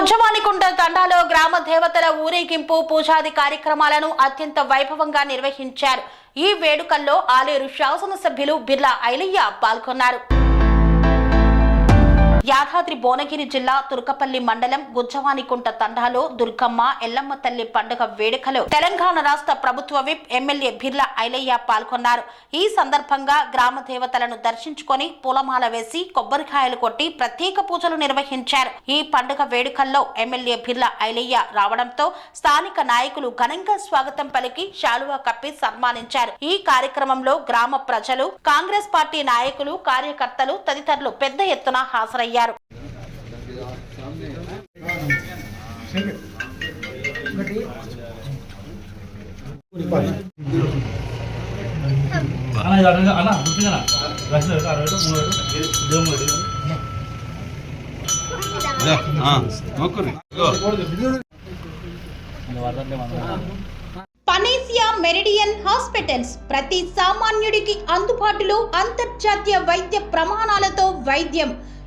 గుజ్జవానికుంట తండాలో గ్రామ దేవతల ఊరేగింపు పూజాది కార్యక్రమాలను అత్యంత వైభవంగా నిర్వహించారు. ఈ వేడుకల్లో ఆలేరు శాసనసభ్యులు బిర్లా ఐలయ్య పాల్గొన్నారు. యాదాద్రి భువనగిరి జిల్లా తుర్కపల్లి మండలం గుజ్జవానికుంట తండాలో దుర్గమ్మ ఎల్లమ్మ తల్లి పండుగ వేడుకలో తెలంగాణ రాష్ట్ర ప్రభుత్వ విప్ ఎమ్మెల్యే బిర్లా ఐలయ్య పాల్గొన్నారు. ఈ సందర్భంగా గ్రామ దేవతలను దర్శించుకొని పూలమాల వేసి కొబ్బరికాయలు కొట్టి ప్రత్యేక పూజలు నిర్వహించారు. ఈ పండుగ వేడుకల్లో ఎమ్మెల్యే బిర్లా ఐలయ్య రావడంతో స్థానిక నాయకులు ఘనంగా స్వాగతం పలికి శాలువా కప్పి సన్మానించారు. ఈ కార్యక్రమంలో గ్రామ ప్రజలు కాంగ్రెస్ పార్టీ నాయకులు కార్యకర్తలు తదితరులు పెద్ద ఎత్తున హాజరయ్యారు. అన్న పనేసియా మెరిడియన్ హాస్పిటల్స్ ప్రతి సామాన్యుడికి అందుబాటులో అంతర్జాతీయ వైద్య ప్రమాణాలతో వైద్యం.